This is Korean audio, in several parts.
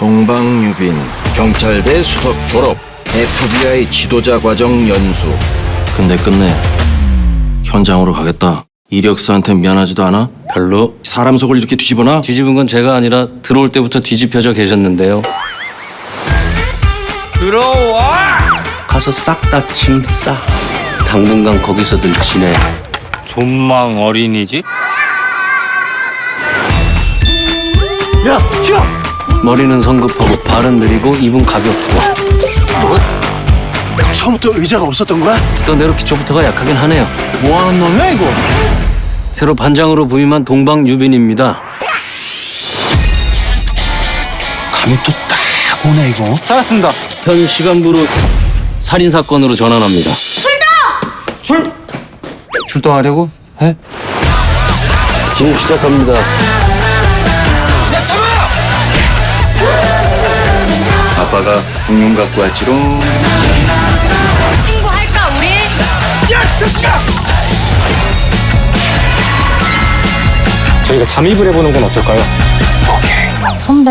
동방유빈 경찰대 수석 졸업 FBI 지도자 과정 연수 근데 끝내 현장으로 가겠다. 이력서한테 미안하지도 않아? 별로 사람 속을 이렇게 뒤집어놔? 뒤집은 건 제가 아니라 들어올 때부터 뒤집혀져 계셨는데요. 가서 싹 다 짐 싸. 당분간 거기서들 지내. 존망 어린이집? 머리는 성급하고 발은 느리고 입은 가볍고 처음부터 의자가 없었던 거야? 듣던 대로 기초부터가 약하긴 하네요. 뭐 하는 놈이야 이거? 새로 반장으로 부임한 동방 유빈입니다. 감이 또 딱 오네 이거. 찾았습니다. 현 시간부로 살인 사건으로 전환합니다. 출동하려고? 해? 지금 시작합니다. 아빠가 공룡 갖고 왔지롱 친구 할까 우리? 저희가 잠입을 해보는 건 어떨까요? 선배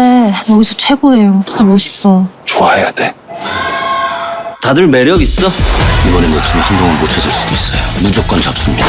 여기서 최고예요. 진짜 멋있어. 좋아해야 돼. 다들 매력 있어? 이번에 놓치면 한동안 못 찾을 수도 있어요. 무조건 잡습니다.